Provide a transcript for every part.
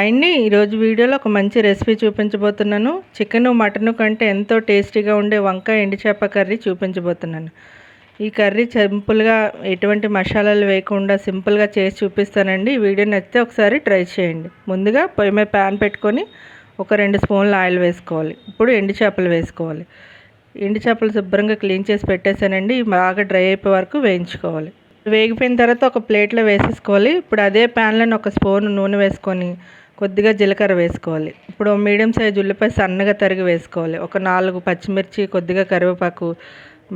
హాయ్ని ఈరోజు వీడియోలో ఒక మంచి రెసిపీ చూపించబోతున్నాను. చికెన్ మటన్ కంటే ఎంతో టేస్టీగా ఉండే వంకాయ ఎండిచేప కర్రీ చూపించబోతున్నాను. ఈ కర్రీ సింపుల్గా ఎటువంటి మసాలాలు వేయకుండా సింపుల్గా చేసి చూపిస్తానండి. వీడియో నచ్చితే ఒకసారి ట్రై చేయండి. ముందుగా పొయ్యి మీద ప్యాన్ పెట్టుకొని ఒక రెండు స్పూన్లు ఆయిల్ వేసుకోవాలి. ఇప్పుడు ఎండి చేపలు వేసుకోవాలి. ఎండి చేపలు శుభ్రంగా క్లీన్ చేసి పెట్టేశానండి. బాగా డ్రై అయిపోయే వరకు వేయించుకోవాలి. వేగిపోయిన తర్వాత ఒక ప్లేట్లో వేసేసుకోవాలి. ఇప్పుడు అదే ప్యాన్లో ఒక స్పూన్ నూనె వేసుకొని కొద్దిగా జీలకర్ర వేసుకోవాలి. ఇప్పుడు మీడియం సైజ్ ఉల్లిపాయ సన్నగా తరిగి వేసుకోవాలి. ఒక నాలుగు పచ్చిమిర్చి కొద్దిగా కరివేపాకు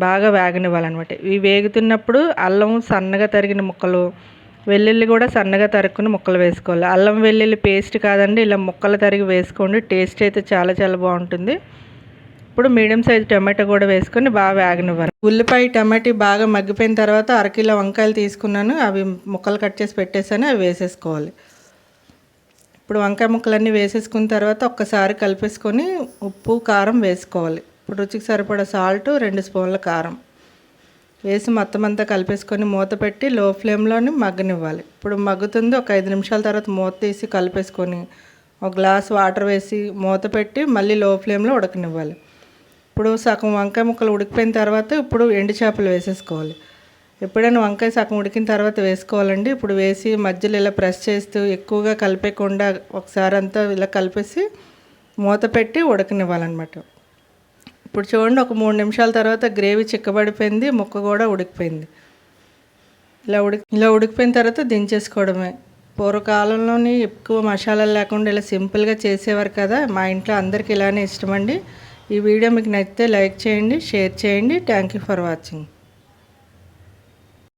బాగా వేగనివ్వాలన్నమాట. ఇవి వేగుతున్నప్పుడు అల్లం సన్నగా తరిగిన ముక్కలు వెల్లుల్లి కూడా సన్నగా తరుక్కుని ముక్కలు వేసుకోవాలి. అల్లం వెల్లుల్లి పేస్ట్ కాదండి ఇలా ముక్కలు తరిగి వేసుకోండి. టేస్ట్ అయితే చాలా చాలా బాగుంటుంది. ఇప్పుడు మీడియం సైజ్ టమాటో కూడా వేసుకొని బాగా వేగనివ్వాలి. ఉల్లిపాయ టమాటీ బాగా మగ్గిపోయిన తర్వాత అరకిలో వంకాయలు తీసుకున్నాను. అవి ముక్కలు కట్ చేసి పెట్టేసాను అవి వేసేసుకోవాలి. ఇప్పుడు వంకాయ ముక్కలన్నీ వేసేసుకున్న తర్వాత ఒక్కసారి కలిపేసుకొని ఉప్పు కారం వేసుకోవాలి. ఇప్పుడు రుచికి సరిపడా సాల్ట్ రెండు స్పూన్ల కారం. వేసి మొత్తం అంతా కలిపేసుకొని మూత పెట్టి లో ఫ్లేమ్లోని మగ్గనివ్వాలి. ఇప్పుడు మగ్గుతుంది ఒక ఐదు నిమిషాల తర్వాత మూత తీసి కలిపేసుకొని ఒక గ్లాస్ వాటర్ వేసి మూత పెట్టి మళ్ళీ లో ఫ్లేమ్లో ఉడకనివ్వాలి. ఇప్పుడు సగం వంకాయ ముక్కలు ఉడికిపోయిన తర్వాత ఇప్పుడు ఎండు చేపలు వేసేసుకోవాలి. ఎప్పుడైనా వంకాయ సగం ఉడికిన తర్వాత వేసుకోవాలండి. ఇప్పుడు వేసి మధ్యలో ఇలా ప్రెస్ చేస్తూ ఎక్కువగా కలిపేయకుండా ఒకసారి అంతా ఇలా కలిపేసి మూత పెట్టి ఉడకనివ్వాలన్నమాట. ఇప్పుడు చూడండి ఒక మూడు నిమిషాల తర్వాత గ్రేవీ చిక్కబడిపోయింది ముక్క కూడా ఉడికిపోయింది. ఇలా ఉడికి ఇలా ఉడికిపోయిన తర్వాత దించేసుకోవడమే. పూర్వకాలంలోని ఎక్కువ మసాలాలు లేకుండా ఇలా సింపుల్గా చేసేవారు కదా మా ఇంట్లో అందరికి ఇలానే ఇష్టమండి. ఈ వీడియో మీకు నచ్చితే లైక్ చేయండి షేర్ చేయండి. Thank you for watching.